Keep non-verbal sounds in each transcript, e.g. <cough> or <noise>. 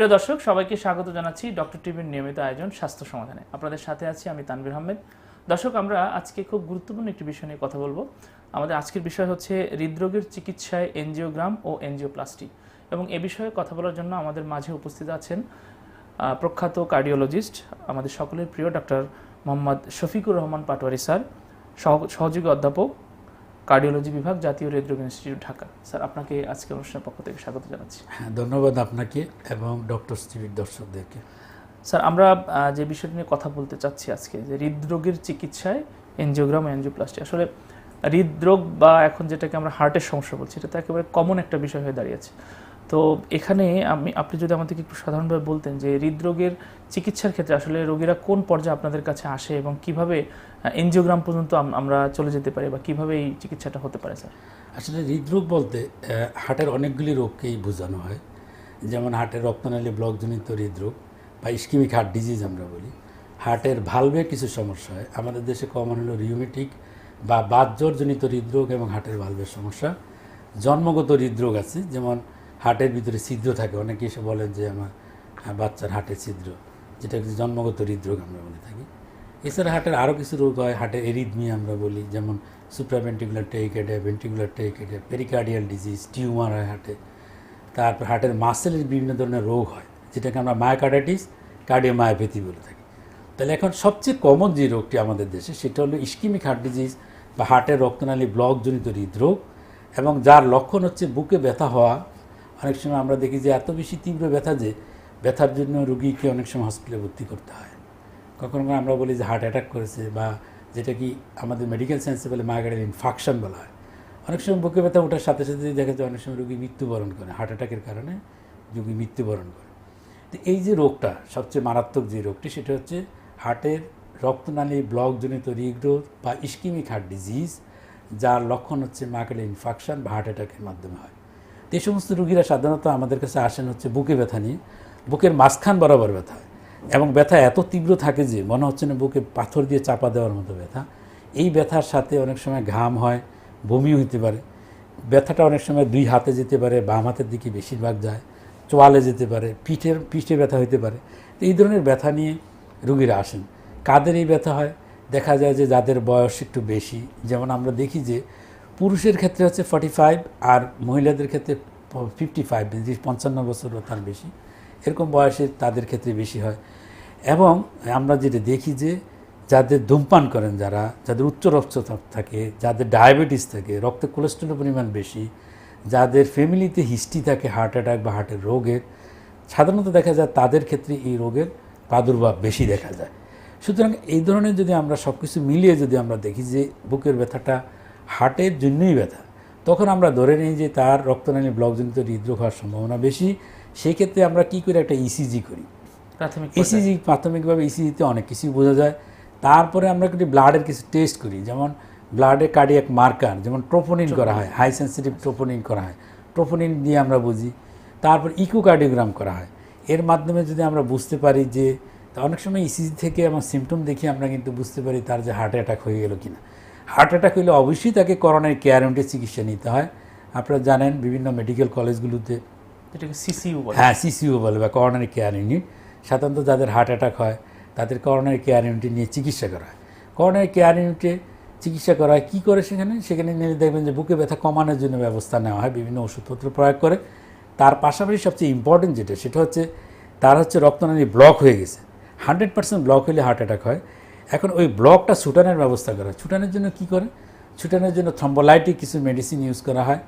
প্রিয় দর্শক, সবাইকে স্বাগত জানাচ্ছি ডক্টর টিভির নিয়মিত আয়োজন স্বাস্থ্য সমাধানে। আপনাদের সাথে আছি আমি তানভীর আহমেদ। দর্শক, আমরা আজকে খুব গুরুত্বপূর্ণ একটি বিষয় নিয়ে কথা বলব। আমাদের আজকের বিষয় হচ্ছে হৃদরোগের চিকিৎসায় এনজিওগ্রাম ও এনজিও এনজিওপ্লাস্টি এবং এ বিষয়ে কথা বলার জন্য আমাদের মাঝে উপস্থিত আছেন প্রখ্যাত কার্ডিওলজিস্ট, আমাদের সকলের প্রিয় ডক্টর মোহাম্মদ শফিকুর রহমান পাটোয়ারি স্যার, সহ- সহযোগী অধ্যাপক কার্ডিওলজি বিভাগ জাতীয় হৃদরোগ ইনস্টিটিউট ঢাকা। স্যার আপনাকে আজকে অনুষ্ঠানের পক্ষ থেকে স্বাগত জানাচ্ছি। হ্যাঁ ধন্যবাদ আপনাকে এবং ডক্টর টিভির দর্শকদেরকে। স্যার আমরা যে বিষয়টি নিয়ে কথা বলতে চাচ্ছি আজকে যে হৃদরোগের চিকিৎসায় এনজিওগ্রাম এনজিওপ্লাস্টি আসলে হৃদরোগ বা এখন যেটাকে আমরা হার্টের সমস্যা বলছি এটা তো একেবারে কমন একটা বিষয় হয়ে দাঁড়িয়েছে তো এখানে আমি, আপনি যদি আমাদেরকে একটু সাধারণভাবে বলতেন যে হৃদরোগের চিকিৎসার ক্ষেত্রে আসলে রোগীরা কোন পর্যায়ে আপনাদের কাছে আসে এবং কীভাবে এনজিওগ্রাম পর্যন্ত আমরা চলে যেতে পারি বা কীভাবে এই চিকিৎসাটা হতে পারে, স্যার? আসলে হৃদরোগ বলতে হার্টের অনেকগুলি রোগকেই বোঝানো হয়। যেমন হার্টের রক্তনালী ব্লকজনিত হৃদরোগ বা ইস্কিমিক হার্ট ডিজিজ আমরা বলি। হার্টের ভালভে কিছু সমস্যা হয়। আমাদের দেশে কমন হলো রিউমেটিক বা বাতজ্বরজনিত হৃদরোগ এবং হার্টের ভালভের সমস্যা। জন্মগত হৃদরোগ আছে, যেমন হার্টের ভিতরে ছিদ্র থাকে। অনেকে এসে বলেন যে আমার বাচ্চার হার্টের ছিদ্র, যেটা জন্মগত হৃদরোগ আমরা বলে থাকি। এছাড়া হার্টের আরও কিছু রোগ হয় হার্টের এরিদমি আমরা বলি, যেমন supraventricular tachycardia ventricular tachycardia pericardial disease tumour হয় হার্টে তারপর হার্টের মাসেলের বিভিন্ন ধরনের রোগ হয়, যেটাকে আমরা মায়োকার্ডাইটিস কার্ডিওমায়োপ্যাথি বলে থাকি। তাহলে এখন সবচেয়ে কমন যে রোগটি আমাদের দেশে, সেটা হলো ইস্কিমিক হার্ট ডিজিজ বা হার্টের রক্তনালী ব্লকজনিত হৃদরোগ এবং যার লক্ষণ হচ্ছে বুকে ব্যথা হওয়া অনেক সময় আমরা দেখি যে এত বেশি তীব্র ব্যথা যে ব্যথার জন্য রুগীকে অনেক সময় হসপিটালে ভর্তি করতে হয়। কখনো কখনো আমরা বলি যে হার্ট অ্যাটাক করেছে বা যেটা কি আমাদের মেডিকেল সায়েন্সে বলে মার্গারের ইনফাকশন বলা হয়। অনেক সময় বুকে ব্যথা ওঠার সাথে সাথে দেখা যায় অনেক সময় রুগী মৃত্যুবরণ করে হার্ট অ্যাটাকের কারণে রুগী মৃত্যুবরণ করে। তো এই যে রোগটা, সবচেয়ে মারাত্মক যে রোগটি, সেটা হচ্ছে হার্টের রক্তনালী ব্লকজনিত হৃদরোগ বা ইস্কিমিক হার্ট ডিজিজ যার লক্ষণ হচ্ছে মার্কেটের ইনফাকশন বা হার্ট অ্যাটাকের মাধ্যমে হয়। তো এই সমস্ত রুগীরা সাধারণত আমাদের কাছে আসেন হচ্ছে বুকে ব্যথা নিয়ে, বুকের মাঝখান বরাবর ব্যথা এবং ব্যথা এত তীব্র থাকে যে মনে হচ্ছে না বুকে পাথর দিয়ে চাপা দেওয়ার মতো ব্যথা। এই ব্যথার সাথে অনেক সময় ঘাম হয়, বমিও হতে পারে। ব্যথাটা অনেক সময় দুই হাতে যেতে পারে, বাম হাতের দিকে বেশিরভাগ যায়, চোয়ালে যেতে পারে, পিঠের, পিঠে ব্যথা হতে পারে। তো এই ধরনের ব্যথা নিয়ে রুগীরা আসেন। কাদের এই ব্যথা হয়? দেখা যায় যে যাদের বয়স একটু বেশি। যেমন আমরা দেখি যে পুরুষের ক্ষেত্রে হচ্ছে ফর্টি ফাইভ আর মহিলাদের ক্ষেত্রে ফিফটি ফাইভ যে পঞ্চান্ন বছর বা তার বেশি। এরকম বয়সে তাদের ক্ষেত্রে বেশি হয়। এবং আমরা যেটা দেখি যে যাদের ধূমপান করেন যারা, যাদের উচ্চ রক্তচাপ থাকে, যাদের ডায়াবেটিস থাকে, রক্তে কোলেস্ট্রলের পরিমাণ বেশি, যাদের ফ্যামিলিতে হিস্ট্রি থাকে হার্ট অ্যাটাক বা হার্টের রোগের, সাধারণত দেখা যায় তাদের ক্ষেত্রে এই রোগের প্রাদুর্ভাব বেশি দেখা যায়। সুতরাং এই ধরনের যদি আমরা সব কিছু মিলিয়ে যদি আমরা দেখি যে বুকের ব্যথাটা হার্টের জন্যই ব্যথা। তখন আমরা ধরে নিই যে তার রক্তনালী ব্লকজনিত হৃদরোগ হওয়ার সম্ভাবনা বেশি। সেই ক্ষেত্রে আমরা কী করি একটা ইসিজি করি। প্রাথমিক ইসিজি প্রাথমিকভাবে ইসিজিতে অনেক কিছুই বোঝা যায়। তারপরে আমরা একটু ব্লাডের কিছু টেস্ট করি যেমন ব্লাডে কার্ডিয়াক মার্কার যেমন ট্রোপোনিন করা হয় হাই সেন্সিটিভ ট্রোপোনিন করা হয়। ট্রোপোনিন দিয়ে আমরা বুঝি। তারপর ইকোকার্ডিওগ্রাম করা হয়। এর মাধ্যমে যদি আমরা বুঝতে পারি যে তা অনেক সময় ইসিজি থেকে আমার সিমটম দেখে আমরা কিন্তু বুঝতে পারি তার যে হার্ট অ্যাটাক হয়ে গেল কিনা। হার্ট অ্যাটাক হলে অবশ্যই তাকে করোনার কেয়ার ইউনিটে চিকিৎসা নিতে হয়। আপনারা জানেন বিভিন্ন মেডিকেল কলেজগুলোতে সিসিউ বলে। হ্যাঁ সিসিউ বলে বা করোনারি কেয়ার ইউনিট সাধারণত যাদের হার্ট অ্যাটাক হয় তাদের করোনারি কেয়ার ইউনিটে নিয়ে চিকিৎসা করা হয়। করোনারি কেয়ার ইউনিটে চিকিৎসা করা হয় কী করে সেখানে? সেখানে নিয়ে দেখবেন যে বুকে ব্যথা কমানোর জন্য ব্যবস্থা নেওয়া হয় বিভিন্ন ওষুধপত্র প্রয়োগ করে। তার পাশাপাশি সবচেয়ে ইম্পর্টেন্ট যেটা সেটা হচ্ছে তার হচ্ছে রক্তনালী ব্লক হয়ে গেছে। হান্ড্রেড পার্সেন্ট ব্লক হলে হার্ট অ্যাটাক হয়। এখন ওই ব্লকটা ছুটানোর ব্যবস্থা করা হয়। ছুটানোর জন্য কী করে? ছুটানোর জন্য থ্রম্বোলাইটিক কিছু মেডিসিন ইউজ করা হয়।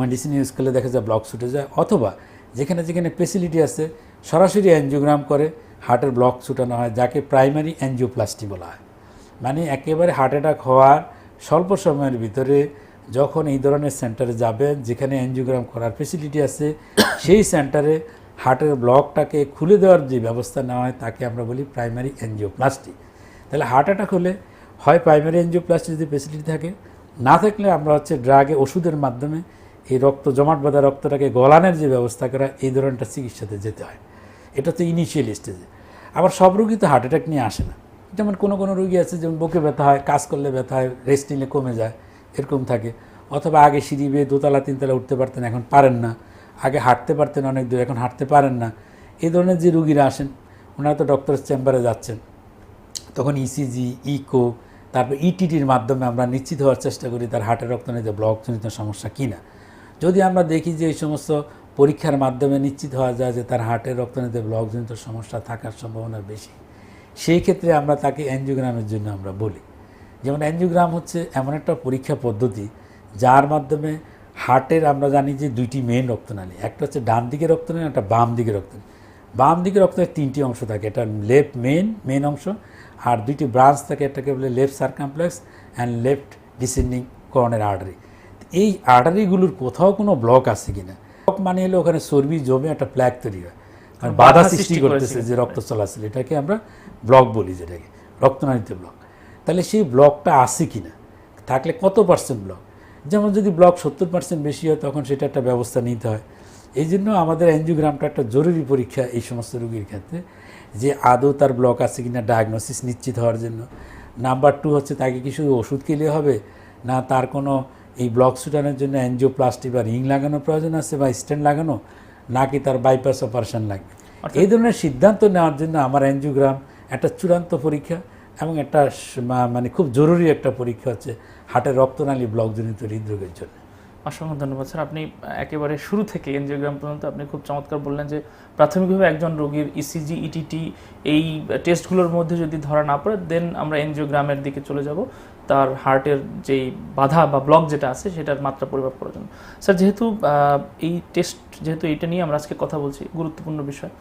মেডিসিন ইউজ করলে দেখা যায় ব্লক ছুটে যায়। অথবা যেখানে যেখানে ফেসিলিটি আছে, সরাসরি অ্যানজিওগ্রাম করে হার্টের ব্লক ছুটানো হয়, যাকে প্রাইমারি অ্যানজিওপ্লাস্টি বলা হয়। মানে একেবারে হার্ট অ্যাটাক হওয়ার স্বল্প সময়ের ভিতরে যখন এই ধরনের সেন্টারে যাবেন, যেখানে অ্যানজিওগ্রাম করার ফেসিলিটি আছে, সেই সেন্টারে হার্টের ব্লকটাকে খুলে দেওয়ার যে ব্যবস্থা নেওয়া হয়, তাকে আমরা বলি প্রাইমারি অ্যানজিওপ্লাস্টি তাহলে হার্ট অ্যাটাক হলে হয় প্রাইমারি অ্যানজিওপ্লাস্টি যদি ফেসিলিটি থাকে, না থাকলে আমরা হচ্ছে ড্রাগে ওষুধের মাধ্যমে এই রক্ত, জমাট বাঁধা রক্তটাকে গলানের যে ব্যবস্থা করা, এই ধরনের চিকিৎসাতে যেতে হয়। এটা তো ইনিশিয়াল স্টেজে আবার সব রোগী তো হার্ট অ্যাটাক নিয়ে আসে না। যেমন কোনো কোনো রোগী আছে, যেমন বুকে ব্যথা হয়, কাজ করলে ব্যথা হয় রেস্ট নিলে কমে যায়, এরকম থাকে। অথবা আগে সিঁড়ি বেয়ে দোতলা, তিনতলা উঠতে পারতেন, এখন পারেন না। আগে হাঁটতে পারতেন অনেক দূর, এখন হাঁটতে পারেন না। এই ধরনের যে রুগীরা আসেন, ওনারা তো ডক্টরের চেম্বারে যাচ্ছেন। তখন E ইসিজি ইকো তারপর ইটিটির মাধ্যমে আমরা নিশ্চিত হওয়ার চেষ্টা করি তার হার্টের রক্তনীতে ব্লকজনিত সমস্যা কি না যদি আমরা দেখি যে এই সমস্ত পরীক্ষার মাধ্যমে নিশ্চিত হওয়া যায় যে তার হার্টের রক্তনীতে ব্লকজনিত সমস্যা থাকার সম্ভাবনা বেশি, সেই ক্ষেত্রে আমরা তাকে অ্যানজিওগ্রামের জন্য আমরা বলি। যেমন অ্যানজিওগ্রাম হচ্ছে এমন একটা পরীক্ষা পদ্ধতি যার মাধ্যমে হার্টের আমরা জানি যে দুইটি মেন রক্তনালী, একটা হচ্ছে ডান দিকে রক্তনালী একটা বাম দিকে রক্তনালী। বাম দিকে রক্তের তিনটি অংশ থাকে এটা লেফট মেন মেন অংশ। আর দুইটি ব্রাঞ্চ থাকে এটাকে বলে left circumflex and left descending কর্নের আর্টারি এই আর্টারিগুলোর কোথাও কোনো ব্লক আছে কিনা? ব্লক মানে হলো ওখানে চর্বি জমে একটা প্ল্যাক তৈরি হয়। আর বাধা সৃষ্টি করতেছে যে রক্ত চলাচল এটাকে আমরা ব্লক বলি যেটাকে রক্তনালীতে ব্লক তাহলে সেই ব্লকটা আছে কিনা? থাকলে কত পার্সেন্ট ব্লক যেমন যদি ব্লক সত্তর পার্সেন্ট বেশি হয় তখন সেটা একটা ব্যবস্থা নিতে হয়। এই জন্য আমাদের অ্যানজিওগ্রামটা একটা জরুরি পরীক্ষা এই সমস্ত রোগীর ক্ষেত্রে। যে আদৌ তার ব্লক আছে কি না ডায়াগনোসিস নিশ্চিত হওয়ার জন্য। নাম্বার টু হচ্ছে তাকে কি শুধু ওষুধ খেলে হবে? না তার কোনো এই ব্লক ছুটানোর জন্য অ্যানজিওপ্লাস্টি বা রিং লাগানোর প্রয়োজন আছে বা স্ট্যান্ড লাগানো? নাকি তার বাইপাস অপারেশন লাগবে? এই ধরনের সিদ্ধান্ত নেওয়ার জন্য আমার অ্যানজিওগ্রাম একটা চূড়ান্ত পরীক্ষা এবং একটা মানে খুব জরুরি একটা পরীক্ষা হচ্ছে হার্টের রক্তনালী ব্লকজনিত হৃদরোগের জন্য। অসংখ্য ধন্যবাদ, স্যার। আপনি একেবারে শুরু থেকে এনজিওগ্রাম পর্যন্ত আপনি খুব চমৎকার বললেন যে প্রাথমিকভাবে একজন রোগীর E ইসিজি ইটিটি এই টেস্টগুলোর মধ্যে যদি ধরা না পড়ে দেন আমরা এনজিওগ্রামের দিকে চলে যাব। তার হার্টের যেই বাধা বা ব্লক যেটা আছে, সেটার মাত্রা পরিমাপ করার জন্য। স্যার, যেহেতু এই টেস্ট যেহেতু এটা নিয়ে আমরা আজকে কথা বলছি, গুরুত্বপূর্ণ বিষয়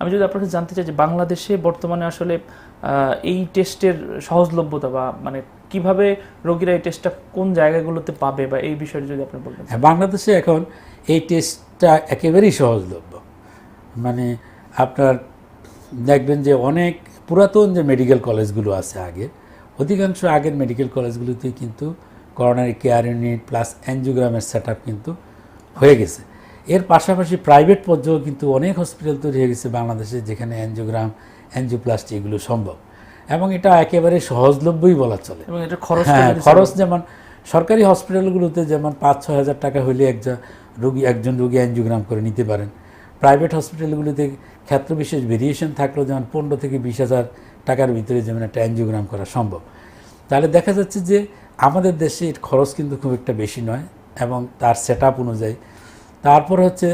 আমি যদি আপনাকে জানতে চাই যে বাংলাদেশে বর্তমানে আসলে এই টেস্টের সহজলভ্যতা বা মানে কীভাবে রোগীরা এই টেস্টটা কোন জায়গাগুলোতে পাবে বা এই বিষয়ে যদি আপনি বলতেন। হ্যাঁ বাংলাদেশে এখন এই টেস্টটা একেবারেই সহজলভ্য। মানে আপনার দেখবেন যে অনেক পুরাতন যে মেডিকেল কলেজগুলো আছে আগে, অধিকাংশ আগের মেডিকেল কলেজগুলোতেই কিন্তু করোনারি কেয়ার ইউনিট প্লাস অ্যানজিওগ্রামের সেট কিন্তু হয়ে গেছে। এর পাশাপাশি প্রাইভেট পর্যায়েও কিন্তু অনেক হসপিটাল তৈরি হয়ে গেছে বাংলাদেশে যেখানে অ্যানজিওগ্রাম অ্যানজিওপ্লাস্টি এগুলো সম্ভব। এবং এটা একেবারে সহজলভ্যই বলা চলে। এবং এটা খরচ হ্যাঁ খরচ যেমন সরকারি হসপিটালগুলোতে যেমন পাঁচ ছ হাজার টাকা হলে একজন রোগী একজন রোগী অ্যানজিওগ্রাম করে নিতে পারেন। প্রাইভেট হসপিটালগুলোতে ক্ষেত্র বিশেষ ভেরিয়েশন থাকলেও যেমন পনেরো থেকে বিশ হাজার টাকার ভিতরে যেমন একটা অ্যানজিওগ্রাম করা সম্ভব। তাহলে দেখা যাচ্ছে যে আমাদের দেশে এর খরচ কিন্তু খুব একটা বেশি নয় এবং তার সেট আপ অনুযায়ী তারপর হচ্ছে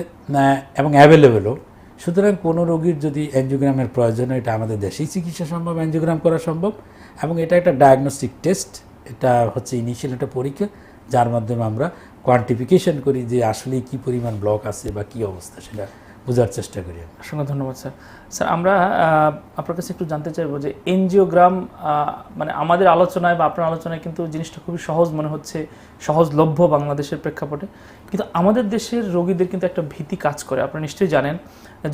এবং অ্যাভেলেবেলও সুতরাং কোনো রোগীর যদি অ্যানজিওগ্রামের প্রয়োজন হয়, এটা আমাদের দেশেই চিকিৎসা সম্ভব অ্যানজিওগ্রাম করা সম্ভব। এবং এটা একটা ডায়াগনস্টিক টেস্ট এটা হচ্ছে ইনিশিয়াল একটা পরীক্ষা, যার মাধ্যমে আমরা কোয়ান্টিফিকেশন করি যে আসলে কি পরিমাণ ব্লক আছে বা কি অবস্থা, সেটা বোঝার চেষ্টা করি। অসংখ্য ধন্যবাদ, স্যার। স্যার, আমরা আপনার কাছে একটু জানতে চাইব যে এনজিওগ্রাম মানে আমাদের আলোচনায় বা আপনার আলোচনায় কিন্তু জিনিসটা খুবই সহজ মনে হচ্ছে, সহজলভ্য বাংলাদেশের প্রেক্ষাপটে। কিন্তু আমাদের দেশের রোগীদের কিন্তু একটা ভীতি কাজ করে। আপনারা নিশ্চয়ই জানেন,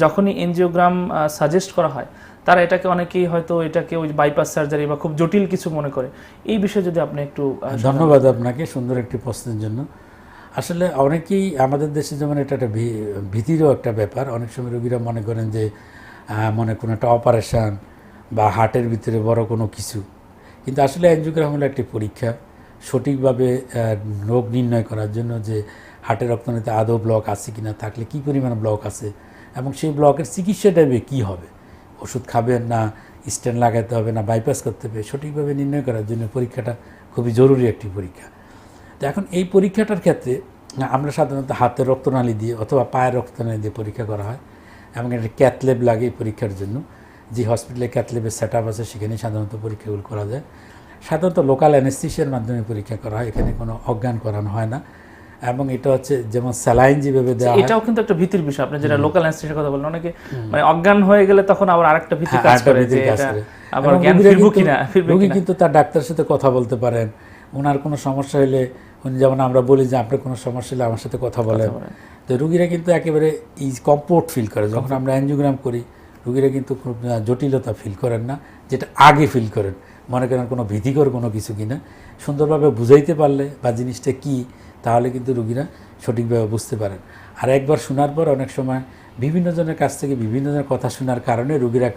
যখনই এনজিওগ্রাম সাজেস্ট করা হয়, তারা এটাকে অনেকেই হয়তো এটাকে ওই বাইপাস সার্জারি বা খুব জটিল কিছু মনে করে। এই বিষয়ে যদি আপনি একটু ধন্যবাদ আপনাকে সুন্দর একটি প্রশ্নের জন্য। আসলে অনেকেই আমাদের দেশে যেমন এটা একটা ভীতিরও একটা ব্যাপার। অনেক সময় রোগীরা মনে করেন যে মনে কোনো একটা অপারেশান বা হার্টের ভিতরে বড় কোনো কিছু। কিন্তু আসলে অ্যানজিওগ্রাম হলো একটি পরীক্ষা। সঠিকভাবে রোগ নির্ণয় করার জন্য যে হার্টের রক্তনীতে আদৌ ব্লক আছে কি না থাকলে কী পরিমাণ ব্লক আছে এবং সেই ব্লকের চিকিৎসাটা কী হবে? ওষুধ খাবেন না, স্ট্যান্ড লাগাতে হবে না বাইপাস করতে হবে, সঠিকভাবে নির্ণয় করার জন্য পরীক্ষাটা খুবই জরুরি একটি পরীক্ষা। তো এখন এই পরীক্ষাটার ক্ষেত্রে আমরা সাধারণত হাতের রক্তনালী দিয়ে অথবা পায়ের রক্তনালী দিয়ে পরীক্ষা করা হয় এবং একটা ক্যাথলেব লাগে এই পরীক্ষার জন্য। যে হসপিটালে ক্যাথলেবের সেট আপ আছে সেখানে সাধারণত পরীক্ষাগুলো করা যায়। সাধারণত লোকাল অ্যানেস্থিসিয়ার মাধ্যমে পরীক্ষা করা হয়, এখানে কোনো অজ্ঞান করানো হয় না। এবং এটা হচ্ছে যেমন স্যালাইন যেভাবে দেওয়া এটাও কিন্তু একটা ভীতির বিষয়। আপনি যেটা লোকাল অ্যানেস্থেশিয়ার কথা বললেন অনেকে মানে অজ্ঞান হয়ে গেলে তখন আবার আরেকটা ভীতি হ্যাঁ, কাজ করে যে এটা আবার জ্ঞান ফিরবো কিনা ফিরবে কিনা। কিন্তু তার ডাক্তারের সাথে কথা বলতে পারেন। ওনার কোনো সমস্যা হলে উনি যেমন আমরা বলি যে আপনার কোনো সমস্যা হলে আমার সাথে কথা বলেন। বলেন। তো রুগীরা কিন্তু একেবারে ইজ কমফোর্ট ফিল করে। যখন আমরা অ্যানজিওগ্রাম করি রুগীরা কিন্তু খুব জটিলতা ফিল করেন না যেটা আগে ফিল করেন। মনে করেন কোনো ভীতিকর কোনো কিছু কিনা। সুন্দরভাবে বুঝাইতে পারলে বা জিনিসটা কি তাহলে কিন্তু রুগীরা সঠিকভাবে বুঝতে পারেন। আর একবার শোনার পর অনেক সময় বিভিন্ন জনের কাছ থেকে বিভিন্ন জনের কথা শোনার কারণে রুগীরা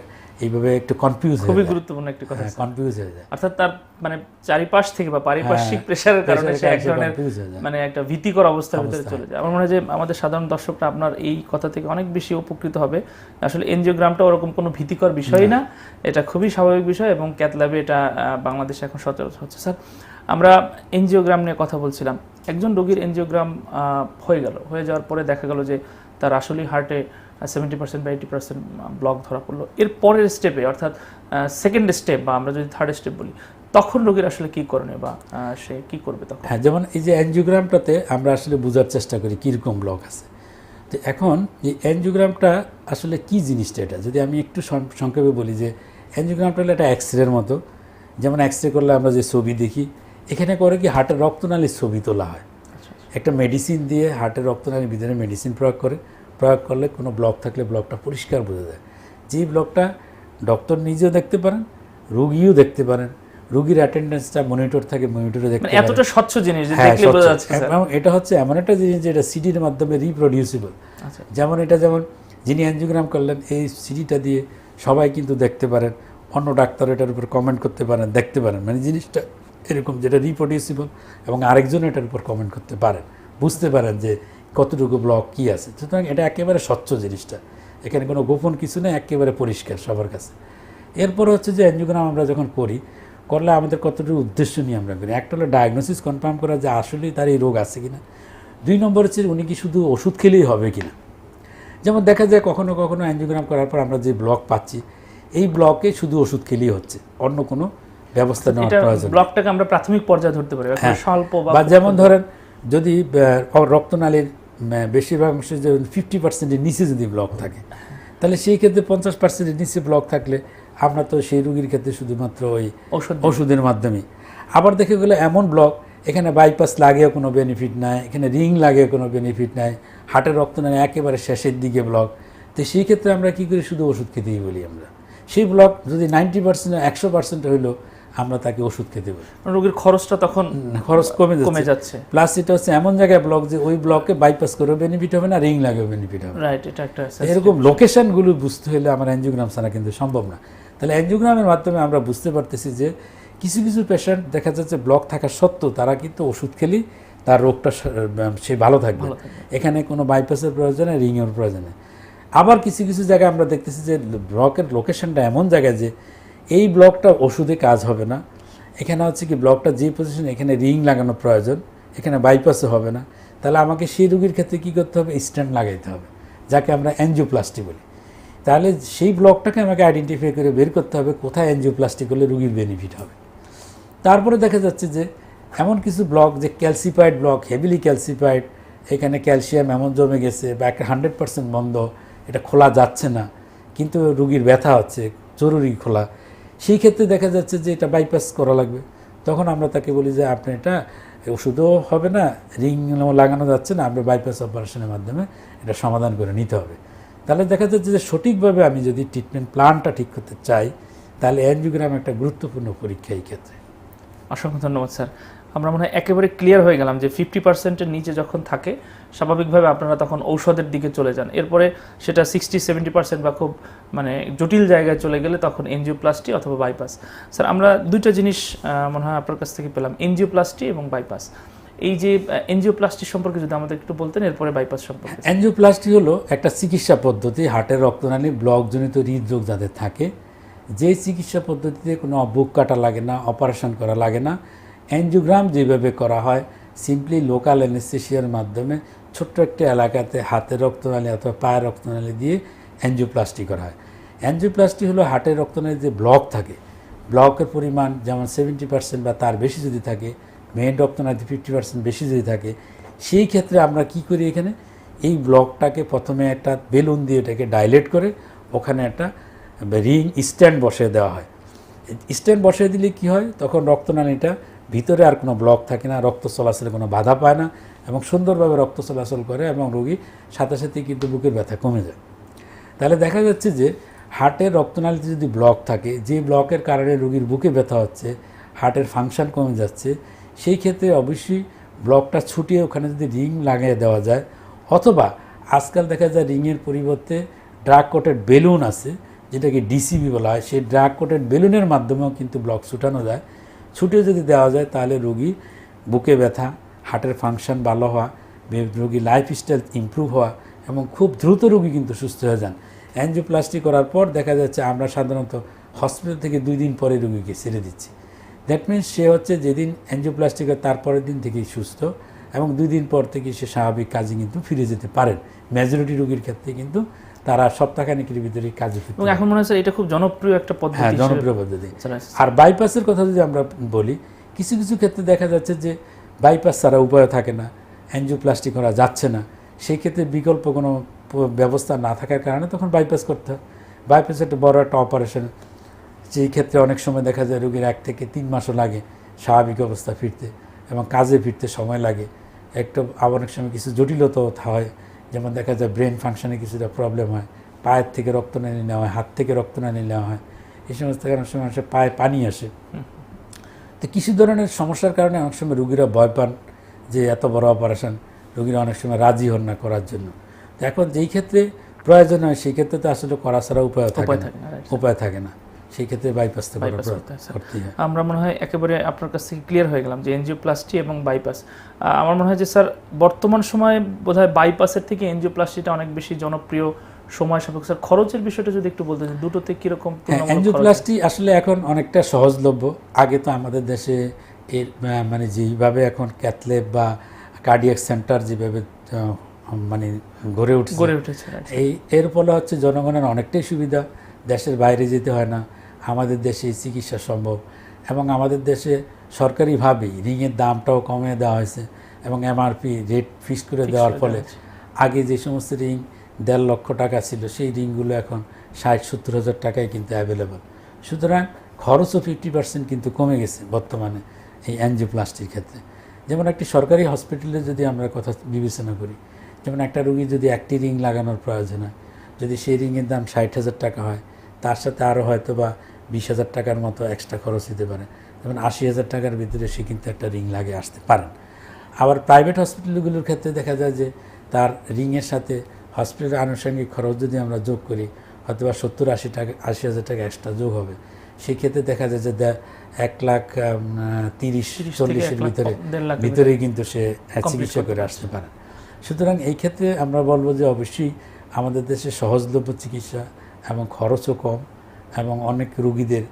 এইভাবে একটু কনফিউজ খুবই গুরুত্বপূর্ণ একটি কথা হ্যাঁ কনফিউজ হয়ে যায়। অর্থাৎ তার মানে চারিপাশ থেকে বা পারিপার্শ্বিক হ্যাঁ, প্রেশারের কারণে সে এক ধরনের হয়ে। মানে একটা ভীতিকর অবস্থার ভিতরে চলে যায়। আমার মনে হয় যে আমাদের সাধারণ দর্শকরা আপনার এই কথা থেকে অনেক বেশি উপকৃত হবে। আসলে এনজিওগ্রামটা ওরকম কোনো ভীতিকর বিষয় না। এটা খুবই স্বাভাবিক বিষয় এবং ক্যাথ ল্যাবে এটা বাংলাদেশে এখন সচরাচর হচ্ছে স্যার। আমরা এনজিওগ্রাম নিয়ে কথা বলছিলাম। একজন রোগীর এনজিওগ্রাম হয়ে গেল। হয়ে যাওয়ার পরে দেখা গেল যে তার আসলেই হার্টে সেভেন্টি পার্সেন্ট বা এইটি পার্সেন্ট ব্লক ধরা পড়ল। এর পরের স্টেপে অর্থাৎ সেকেন্ড স্টেপ বা আমরা যদি থার্ড স্টেপ বলি, তখন রোগীর আসলে কি করণীয় বা সে কি করবে তখন? হ্যাঁ যেমন এই যে অ্যানজিওগ্রামটাতে আমরা আসলে বোঝার চেষ্টা করি কীরকম ব্লক আছে। তো এখন এই অ্যানজিওগ্রামটা আসলে কি জিনিসটা এটা? যদি আমি একটু সংক্ষেপে বলি যে অ্যানজিওগ্রামটা হলো একটা এক্স রের মতো। যেমন এক্স রে করলে আমরা যে ছবি দেখি এখানে করে কি হার্টের রক্তনালীর ছবি তোলা হয়। আচ্ছা একটা মেডিসিন দিয়ে হার্টের রক্তনালীর ভিতরে মেডিসিন প্রয়োগ করে। প্রয়োগ করলে কোনো ব্লক থাকলে ব্লকটা পরিষ্কার বোঝা যায়। যেই ব্লকটা ডক্টর নিজেও দেখতে পারেন রুগীও দেখতে পারেন। রুগীর অ্যাটেন্ডেন্সটা মনিটর থাকে মনিটরে দেখতে মানে এতটা স্বচ্ছ জিনিস হ্যাঁ দেখলে বোঝা যাচ্ছে এবং এটা হচ্ছে এমন একটা জিনিস যেটা সিডির মাধ্যমে রিপ্রডিউসিবল আচ্ছা। যেমন এটা যেমন যিনি অ্যানজিওগ্রাম করলেন এই সিডিটা দিয়ে সবাই কিন্তু দেখতে পারেন। অন্য ডাক্তার এটার উপর কমেন্ট করতে পারেন দেখতে পারেন। মানে জিনিসটা এরকম যেটা রিপ্রডিউসিবল এবং আরেকজন এটার উপর কমেন্ট করতে পারেন। বুঝতে পারেন যে কতটুকু ব্লক কী আছে। সুতরাং এটা একেবারে স্বচ্ছ জিনিসটা। এখানে কোনো গোপন কিছু নেই, একেবারে পরিষ্কার সবার কাছে। এরপর হচ্ছে যে অ্যানজিওগ্রাম আমরা যখন করি করলে আমাদের কতটুকু উদ্দেশ্য নিয়ে আমরা করি। একটা হলো ডায়াগনোসিস কনফার্ম করা যে আসলেই তার এই রোগ আছে কিনা। দুই নম্বর হচ্ছে উনি কি শুধু ওষুধ খেলেই হবে কিনা। যেমন দেখা যায় কখনো কখনো অ্যানজিওগ্রাম করার পর আমরা যে ব্লক পাচ্ছি, এই ব্লকে শুধু ওষুধ খেলেই হচ্ছে। অন্য কোনো ব্যবস্থা নেওয়ার প্রয়োজন ব্লকটাকে আমরা প্রাথমিক পর্যায়ে ধরতে পারি হ্যাঁ। স্বল্প বা যেমন ধরেন যদি রক্তনালীর বেশিরভাগ অংশে যে ফিফটি পার্সেন্টের নিচে যদি ব্লক থাকে তাহলে সেই ক্ষেত্রে পঞ্চাশ পার্সেন্টের নিচে ব্লক থাকলে আমরা তো সেই রুগীর ক্ষেত্রে শুধুমাত্র ওই ঔষধ ওষুধের মাধ্যমে আবার দেখে গেলে এমন ব্লক এখানে বাইপাস লাগেও কোনো বেনিফিট নাই এখানে রিং লাগেও কোনো বেনিফিট নাই হার্টের রক্তনালী একেবারে শেষের দিকে ব্লক। তো সেই ক্ষেত্রে আমরা কী করি শুধু ওষুধ খেতেই বলি আমরা। সেই ব্লক যদি নাইনটি পার্সেন্ট একশো পার্সেন্ট হইল আমরা তাকে ওষুধ খেতে বলি। রোগীর খরচটা তখন খরচ কমে কমে যাচ্ছে। প্লাস এটা হচ্ছে এমন জায়গায় ব্লক যে ওই ব্লকে বাইপাস করেও বেনিফিট হবে না রিং লাগেও বেনিফিট হবে। রাইট এটা একটা এরকম লোকেশনগুলো বুঝতে হলে আমার অ্যানজিওগ্রাম ছাড়া কিন্তু সম্ভব না। তাহলে অ্যানজিওগ্রামের মাধ্যমে আমরা বুঝতে পারতেছি যে কিছু কিছু পেশেন্ট দেখা যাচ্ছে ব্লক থাকা সত্ত্বেও তারা কিন্তু ওষুধ খেলেই তার রোগটা সে ভালো থাকবে। ভালো থাকবে। এখানে কোনো বাইপাসের প্রয়োজনে রিংয়ের প্রয়োজনে আবার কিছু কিছু জায়গায় আমরা দেখতেছি যে ব্লকের লোকেশনটা এমন জায়গায় যে এই ব্লকটা ওষুধে কাজ হবে না। এখানে হচ্ছে কি ব্লকটা যে পজিশন এখানে রিং লাগানো প্রয়োজন, এখানে বাইপাসও হবে না। তাহলে আমাকে সেই রুগীর ক্ষেত্রে কী করতে হবে? স্ট্যান্ড লাগাইতে হবে, যাকে আমরা অ্যানজিওপ্লাস্টি বলি। তাহলে সেই ব্লকটাকে আমাকে আইডেন্টিফাই করে বের করতে হবে, কোথায় অ্যানজিওপ্লাস্টি করলে রুগীর বেনিফিট হবে। তারপরে দেখা যাচ্ছে যে এমন কিছু ব্লক যে ক্যালসিফাইড ব্লক হেভিলি ক্যালসিফাইড এখানে ক্যালসিয়াম এমন জমে গেছে বা একটা হান্ড্রেড পার্সেন্ট বন্ধ, এটা খোলা যাচ্ছে না, কিন্তু রুগীর ব্যথা হচ্ছে, জরুরি খোলা। সেই ক্ষেত্রে দেখা যাচ্ছে যে এটা বাইপাস করা লাগবে। তখন আমরা তাকে বলি যে, আপনি এটা ওষুধও হবে না রিং লাগানো যাচ্ছে না, আমরা বাইপাস অপারেশনের মাধ্যমে এটা সমাধান করে নিতে হবে। তাহলে দেখা যাচ্ছে যে সঠিকভাবে আমি যদি ট্রিটমেন্ট প্ল্যানটা ঠিক করতে চাই, তাহলে অ্যানজিওগ্রাম একটা গুরুত্বপূর্ণ পরীক্ষা এই ক্ষেত্রে। অসংখ্য ধন্যবাদ, স্যার। আমরা মনে হয় একেবারে ক্লিয়ার হয়ে গেলাম যে ফিফটি পার্সেন্টের নিচে যখন থাকে, স্বাভাবিকভাবে আপনারা তখন ঔষধের দিকে চলে যান। এরপরে সেটা সিক্সটি সেভেন্টি পার্সেন্ট বা খুব মানে জটিল জায়গায় চলে গেলে তখন এনজিওপ্লাস্টি অথবা বাইপাস স্যার, আমরা দুইটা জিনিস মনে হয় আপনার কাছ থেকে পেলাম এনজিওপ্লাস্টি এবং বাইপাস এই যে এনজিওপ্লাস্টি সম্পর্কে যদি আমাদের একটু বলতেন, এরপরে বাইপাস সম্পর্কে। অ্যানজিওপ্লাস্টি হলো একটা চিকিৎসা পদ্ধতি, হার্টের রক্তনালী ব্লকজনিত হৃদরোগ যাদের থাকে। যে চিকিৎসা পদ্ধতিতে কোনো বুক কাটা লাগে না অপারেশন করা লাগে না অ্যানজিওগ্রাম যেভাবে করা হয় সিম্পলি লোকাল অ্যানেস্থেশিয়ার মাধ্যমে ছোট্ট একটা এলাকাতে হাতের রক্তনালী অথবা পায়ের রক্তনালী দিয়ে অ্যানজিওপ্লাস্টি করা হয়। অ্যানজিওপ্লাস্টি হলো হাটের রক্তনালীর যে ব্লক থাকে, ব্লকের পরিমাণ যেমন সেভেন্টি পার্সেন্ট বা তার বেশি যদি থাকে মেন রক্তনালীতে ফিফটি পার্সেন্ট বেশি যদি থাকে, সেই ক্ষেত্রে আমরা কি করি এখানে? এই ব্লকটাকে প্রথমে একটা বেলুন দিয়ে এটাকে ডাইলেট করে ওখানে একটা রিং স্ট্যান্ড বসিয়ে দেওয়া হয়। স্ট্যান্ড বসিয়ে দিলে কি হয়? তখন রক্তনালীটা ভিতরে আর কোনো ব্লক থাকে না, রক্ত চলাচলে কোনো বাধা পায় না এবং সুন্দরভাবে রক্ত চলাচল করে এবং রোগী সাথে সাথে কিন্তু বুকের ব্যথা কমে যায়। তাহলে দেখা যাচ্ছে যে হার্টের রক্তনালীতে যদি ব্লক থাকে, যে ব্লকের কারণে রোগীর বুকে ব্যথা হচ্ছে, হার্টের ফাংশন কমে যাচ্ছে, সেই ক্ষেত্রে অবশ্যই ব্লকটা ছুটিয়ে ওখানে যদি রিং লাগিয়ে দেওয়া যায় অথবা আজকাল দেখা যায় রিংয়ের পরিবর্তে ড্রাগ কোটেড বেলুন আছে, যেটাকে ডিসিবি বলা হয়, সেই ড্রাগ কোটেড বেলুনের মাধ্যমেও কিন্তু ব্লক ছুটানো যায়। ছুটে যদি দেওয়া যায়, তাহলে রোগী বুকে ব্যথা, হার্টের ফাংশন ভালো হওয়া রোগীর লাইফস্টাইল ইমপ্রুভ হওয়া এবং খুব দ্রুত রোগী কিন্তু সুস্থ হয়ে যান। অ্যানজিওপ্লাস্টি করার পর দেখা যাচ্ছে আমরা সাধারণত হসপিটাল থেকে দুই দিন পরে রোগীকে ছেড়ে দিচ্ছি। দ্যাট মিনস সে হচ্ছে যেদিন অ্যানজিওপ্লাস্টি করে তারপরের দিন থেকেই সুস্থ এবং দুই দিন পর থেকে সে স্বাভাবিক কাজে কিন্তু ফিরে যেতে পারেন। মেজরিটি রোগীর ক্ষেত্রে কিন্তু তারা সপ্তাহখানিকের ভিতরে কাজে এবং এখন মনে হচ্ছে এটা খুব জনপ্রিয় একটা হ্যাঁ পদ্ধতি হিসেবে জনপ্রিয় পদ্ধতি। আর বাইপাসের কথা যদি আমরা বলি কিছু কিছু ক্ষেত্রে দেখা যাচ্ছে যে বাইপাস ছাড়া উপায় থাকে না অ্যানজিওপ্লাস্টি করা যাচ্ছে না। সেই ক্ষেত্রে বিকল্প কোনো ব্যবস্থা না থাকার কারণে তখন বাইপাস করতে হয়। বাইপাস একটা বড় একটা অপারেশন যেই ক্ষেত্রে অনেক সময় দেখা যায় রোগীর এক থেকে তিন মাসও লাগে স্বাভাবিক অবস্থা ফিরতে এবং কাজে ফিরতে সময় লাগে। একটা আবার অনেক সময় কিছু জটিলতাও হয়। যেমন দেখা যায় ব্রেন ফাংশনে কিছুটা প্রবলেম হয় পায়ের থেকে রক্ত নানিয়ে নেওয়া হয় হাত থেকে রক্ত নানিয়ে নেওয়া হয় এই সমস্ত কারণে অনেক সময় মানুষের পায়ে পানি আসে। তো কিছু ধরনের সমস্যার কারণে অনেক সময় রুগীরা ভয় পান যে এত বড় অপারেশন রুগীরা অনেক সময় রাজি হন না করার জন্য। তো এখন যেই ক্ষেত্রে প্রয়োজন হয় সেই ক্ষেত্রে তো আসলে করা ছাড়া উপায় থাকে উপায় থাকে না, সেই ক্ষেত্রে বাইপাস করতে হয়, হয়। আমরা মনে হয় একেবারে আপনার কাছ থেকে ক্লিয়ার হয়ে গেলাম যে এনজিওপ্লাস্টি এবং বাইপাস আমার মনে হয় যে স্যার বর্তমান সময়ে বোধহয় বাইপাসের থেকে এনজিওপ্লাস্টিটা অনেক বেশি জনপ্রিয় সময় সাপেক্ষ। স্যার খরচের বিষয়টা যদি একটু বলতে দুটোতে কীরকম হ্যাঁ তুলনামূলক আসলে এখন অনেকটা সহজলভ্য। আগে তো আমাদের দেশে এর মানে যেইভাবে এখন ক্যাথলেব বা কার্ডিয়াক সেন্টার যেভাবে মানে গড়ে উঠছে গড়ে উঠেছে এই এর ফলে হচ্ছে জনগণের অনেকটাই সুবিধা। দেশের বাইরে যেতে হয় না। আমাদের দেশে চিকিৎসা সম্ভব এবং আমাদের দেশে সরকারিভাবেই রিংয়ের দামটাও কমিয়ে দেওয়া হয়েছে এবং এমআরপি রেট ফিক্স করে দেওয়ার ফলে আগে যে সমস্ত রিং দেড় লক্ষ টাকা ছিল সেই রিংগুলো এখন ষাট সত্তর হাজার টাকায় কিন্তু অ্যাভেলেবল সুতরাং খরচও ফিফটি পার্সেন্ট কিন্তু কমে গেছে বর্তমানে এই অ্যানজিওপ্লাস্টির ক্ষেত্রে। যেমন একটি সরকারি হসপিটালে যদি আমরা কথা বিবেচনা করি যেমন একটা রুগী যদি একটি রিং লাগানোর প্রয়োজন হয় যদি সেই রিংয়ের দাম ষাট হাজার টাকা হয় তার সাথে আরও হয়তো বা বিশ হাজার টাকার মতো এক্সট্রা খরচ হতে পারে। যেমন আশি হাজার টাকার ভিতরে সে কিন্তু একটা রিং লাগে আসতে পারেন। আবার প্রাইভেট হসপিটালগুলোর ক্ষেত্রে দেখা যায় যে তার রিংয়ের সাথে হসপিটালের আনুষঙ্গিক খরচ যদি আমরা যোগ করি হয়তো বা সত্তর আশি টাকা আশি হাজার টাকা এক্সট্রা যোগ হবে। সেক্ষেত্রে দেখা যায় যে এক লাখ তিরিশ 30 থেকে চল্লিশের ভিতরে ভিতরেই কিন্তু সে চিকিৎসা করে আসতে পারে সুতরাং এই ক্ষেত্রে আমরা বলব যে অবশ্যই আমাদের দেশে সহজলভ্য চিকিৎসা এবং খরচও কম। এবং অনেক রুগীদের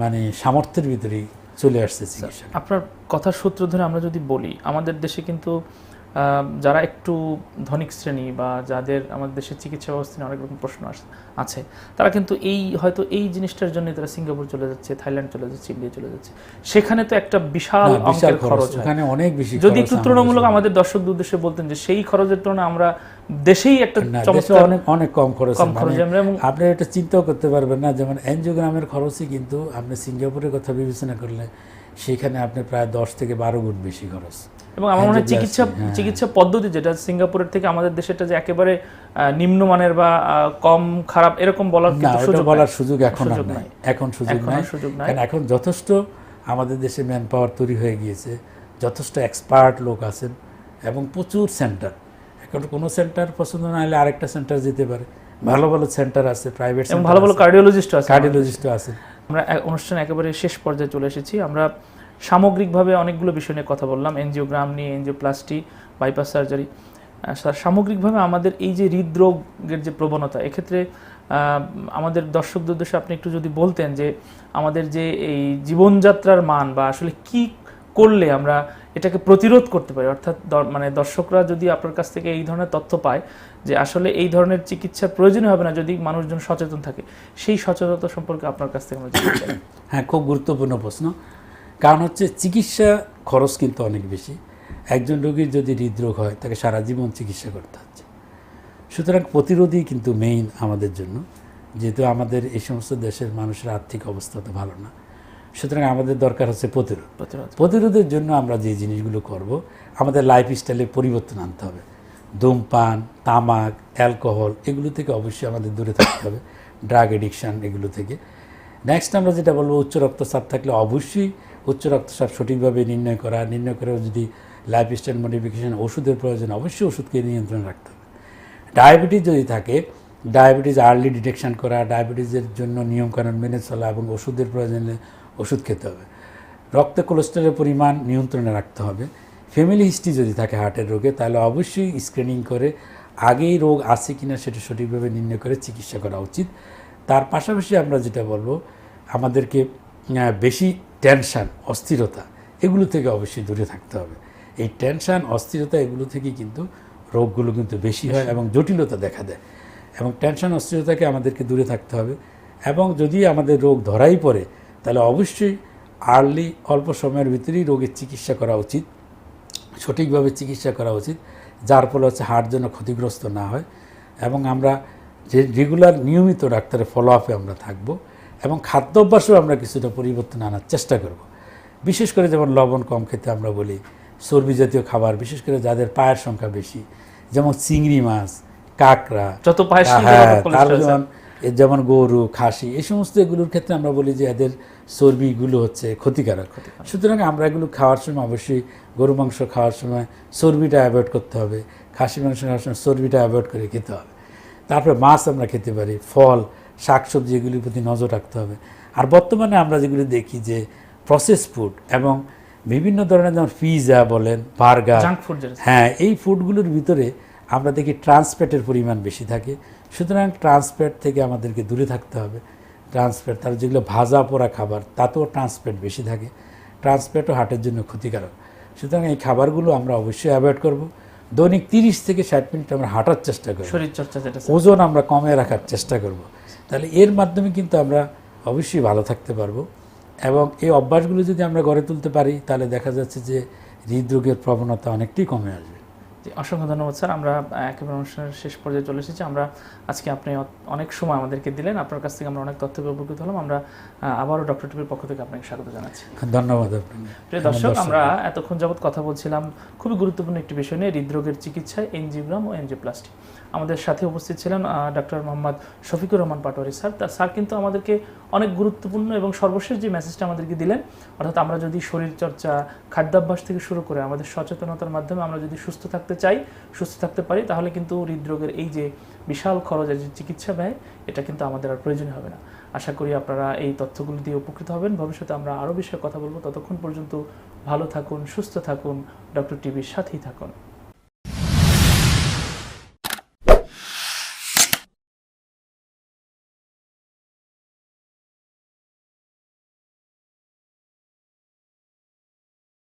মানে সামর্থ্যের ভিতরেই চলে আসছে চিকিৎসা। আপনার কথার সূত্র ধরে আমরা যদি বলি আমাদের দেশে কিন্তু যারা একটু ধনিক শ্রেণি বা যাদের আমাদের দেশের চিকিৎসা ব্যবস্থা নিয়ে অনেক রকম প্রশ্ন আছে তারা কিন্তু এই হয়তো এই জিনিসটার জন্য তারা সিঙ্গাপুর চলে যাচ্ছে থাইল্যান্ড চলে যাচ্ছে ইন্ডিয়া চলে যাচ্ছে। সেখানে তো একটা বিশাল অঙ্কের খরচ। খরচ ওখানে অনেক বেশি যদি একটু তুলনামূলক আমাদের দর্শকদের উদ্দেশ্যে বলতেন যে সেই খরচের তুলনায় আমরা দেশেই একটা চমৎকার অনেক অনেক কম খরচ এবং আপনি এটা চিন্তাও করতে পারবেন না যেমন এনজিওগ্রামের খরচই কিন্তু আপনি সিঙ্গাপুরের কথা বিবেচনা করলে সেখানে আপনি প্রায় দশ থেকে বারো গুণ বেশি খরচ। এবং আমার মনে হয় চিকিৎসা হ্যাঁ। চিকিৎসা পদ্ধতি যেটা সিঙ্গাপুরের থেকে আমাদের দেশেরটা যে একেবারে নিম্নমানের বা কম খারাপ এরকম বলার সুযোগ বলার সুযোগ এখন নাই। এখন সুযোগ নাই। সুযোগ নাই। এখন যথেষ্ট আমাদের দেশে ম্যান পাওয়ার তৈরি হয়ে গিয়েছে যথেষ্ট এক্সপার্ট লোক আছেন এবং প্রচুর সেন্টার এখন কোনো সেন্টার পছন্দ না হলে আরেকটা সেন্টার যেতে পারে। ভালো ভালো সেন্টার আছে প্রাইভেট ভালো ভালো কার্ডিওলজিস্ট আছে। কার্ডিওলজিস্টও আছে। আমরা অনুষ্ঠান একেবারে শেষ পর্যায়ে চলে এসেছি। আমরা সামগ্রিকভাবে অনেকগুলো বিষয় নিয়ে কথা বললাম এনজিওগ্রাম নিয়ে এনজিওপ্লাস্টি বাইপাস সার্জারি সামগ্রিকভাবে আমাদের এই যে হৃদরোগের যে প্রবণতা এক্ষেত্রে আমাদের দর্শকদের উদ্দেশ্যে আপনি একটু যদি বলতেন যে আমাদের যে এই জীবনযাত্রার মান বা আসলে কি করলে আমরা এটাকে প্রতিরোধ করতে পারি। অর্থাৎ মানে দর্শকরা যদি আপনার কাছ থেকে এই ধরনের তথ্য পায় যে আসলে এই ধরনের চিকিৎসার প্রয়োজনই হবে না যদি মানুষজন সচেতন থাকে, সেই সচেতনতা সম্পর্কে আপনার কাছ থেকে আমরা <coughs> হ্যাঁ খুব গুরুত্বপূর্ণ প্রশ্ন। কারণ হচ্ছে চিকিৎসা খরচ কিন্তু অনেক বেশি। একজন রোগীর যদি হৃদরোগ হয়, তাকে সারা জীবন চিকিৎসা করতে হচ্ছে। সুতরাং প্রতিরোধই কিন্তু মেইন আমাদের জন্য। যেহেতু আমাদের এই সমস্ত দেশের মানুষের আর্থিক অবস্থা তো ভালো না। সুতরাং আমাদের দরকার হচ্ছে প্রতিরোধ। প্রতিরোধ। প্রতিরোধের জন্য আমরা যে জিনিসগুলো করব আমাদের লাইফ স্টাইলে পরিবর্তন আনতে হবে। ধূমপান তামাক অ্যালকোহল এগুলো থেকে অবশ্যই আমাদের দূরে থাকতে হবে। ড্রাগ এডিকশান এগুলো থেকে। নেক্সট আমরা যেটা বলব উচ্চ রক্তচাপ থাকলে অবশ্যই উচ্চ রক্তচাপ সঠিকভাবে নির্ণয় করা। নির্ণয় করে যদি লাইফ স্টাইল মডিফিকেশন ওষুধের প্রয়োজন অবশ্যই ওষুধকে নিয়ন্ত্রণ রাখতে হবে। ডায়াবেটিস যদি থাকে ডায়াবেটিস আর্লি ডিটেকশন করা ডায়াবেটিসের জন্য নিয়মকানুন মেনে চলা এবং ওষুধের প্রয়োজনে ওষুধ খেতে হবে। রক্তে কোলেস্টেরলের পরিমাণ নিয়ন্ত্রণে রাখতে হবে। ফ্যামিলি হিস্ট্রি যদি থাকে হার্টের রোগে তাহলে অবশ্যই স্ক্রিনিং করে আগেই রোগ আছে কি না সেটা সঠিকভাবে নির্ণয় করে চিকিৎসা করা উচিত। তার পাশাপাশি আমরা যেটা বলব আমাদেরকে বেশি টেনশন অস্থিরতা এগুলো থেকে অবশ্যই দূরে থাকতে হবে। এই টেনশন অস্থিরতা এগুলো থেকে কিন্তু রোগগুলো কিন্তু বেশি হয় এবং জটিলতা দেখা দেয়। এবং টেনশন অস্থিরতাকে আমাদেরকে দূরে থাকতে হবে। এবং যদি আমাদের রোগ ধরাই পড়ে তাহলে অবশ্যই আর্লি অল্প সময়ের ভিতরেই রোগের চিকিৎসা করা উচিত সঠিকভাবে চিকিৎসা করা উচিত যার ফলে হচ্ছে হার্ট যেন ক্ষতিগ্রস্ত না হয় এবং আমরা যে রেগুলার নিয়মিত ডাক্তারের ফলো আপে আমরা থাকব এবং খাদ্য খাদ্যাভ্যাসেও আমরা কিছুটা পরিবর্তন আনার চেষ্টা করব। বিশেষ করে যেমন লবণ কম খেতে আমরা বলি চর্বি জাতীয় খাবার বিশেষ করে যাদের পায়ের সংখ্যা বেশি যেমন চিংড়ি মাছ কাঁকড়া যত পায়েস হ্যাঁ তার যেমন গরু খাসি এই সমস্ত এগুলোর ক্ষেত্রে আমরা বলি যে এদের চর্বিগুলো হচ্ছে ক্ষতিকারক। সুতরাং আমরা এগুলো খাওয়ার সময় অবশ্যই গরু মাংস খাওয়ার সময় চর্বিটা অ্যাভয়েড করতে হবে খাসি মাংস খাওয়ার সময় চর্বিটা অ্যাভয়েড করে খেতে হবে। তারপরে মাছ আমরা খেতে পারি ফল শাকসবজি এগুলির প্রতি নজর রাখতে হবে। আর বর্তমানে আমরা যেগুলি দেখি যে প্রসেস ফুড এবং বিভিন্ন ধরনের যেমন পিৎজা বলেন বার্গার জাঙ্ক ফুড হ্যাঁ এই ফুডগুলোর ভিতরে আমরা দেখি ট্রান্সপ্যাটের পরিমাণ বেশি থাকে। সুতরাং ট্রান্সপ্যাট থেকে আমাদেরকে দূরে থাকতে হবে। ট্রান্সপ্যাট তার যেগুলো ভাজা পোড়া খাবার তাতেও ট্রান্সপ্যাট বেশি থাকে। ট্রান্সপ্যাটও হার্টের জন্য ক্ষতিকারক। সুতরাং এই খাবারগুলো আমরা অবশ্যই অ্যাভয়েড করব। দৈনিক তিরিশ থেকে ষাট মিনিট আমরা হাঁটার চেষ্টা করব। শরীর চর্চা যেটা ওজন আমরা কমে রাখার চেষ্টা করব। তাহলে এর মাধ্যমে কিন্তু আমরা অবশ্যই ভালো থাকতে পারব। এবং এই অভ্যাসগুলো যদি আমরা গড়ে তুলতে পারি তাহলে দেখা যাচ্ছে যে হৃদরোগের প্রবণতা অনেকটাই কমে আসবে। জি, অসংখ্য ধন্যবাদ স্যার আমরা একেবারে অনুষ্ঠানের শেষ পর্যায়ে চলে এসেছি আমরা আজকে আপনি অনেক সময় আমাদেরকে দিলেন আপনার কাছ থেকে আমরা অনেক তথ্য উপকৃত হলাম আমরা আবারও ডক্টর টিভির পক্ষ থেকে আপনাকে স্বাগত জানাচ্ছি ধন্যবাদ প্রিয় দর্শক। আমরা এতক্ষণ যাবৎ কথা বলছিলাম খুবই গুরুত্বপূর্ণ একটি বিষয় নিয়ে হৃদরোগের চিকিৎসায় এনজিওগ্রাম ও এনজিওপ্লাস্টি আমাদের সাথে উপস্থিত ছিলেন ডক্টর মোহাম্মদ শফিকুর রহমান পাটোয়ারি স্যার তা স্যার কিন্তু আমাদেরকে অনেক গুরুত্বপূর্ণ এবং সর্বশেষ যে মেসেজটা আমাদেরকে দিলেন অর্থাৎ আমরা যদি শরীরচর্চা খাদ্যাভ্যাস থেকে শুরু করে আমাদের সচেতনতার মাধ্যমে আমরা যদি সুস্থ থাকতে চাই, সুস্থ থাকতে পারি, তাহলে কিন্তু হৃদরোগের এই যে বিশাল খরচের যে চিকিৎসা ব্যয়, এটা কিন্তু আমাদের আর প্রয়োজন হবে না। আশা করি আপনারা এই তথ্যগুলো দিয়ে উপকৃত হবেন। ভবিষ্যতে আমরা আরও বিষয়ে কথা বলব। ততক্ষণ পর্যন্ত ভালো থাকুন, সুস্থ থাকুন। ডক্টর টিভির সাথেই থাকুন।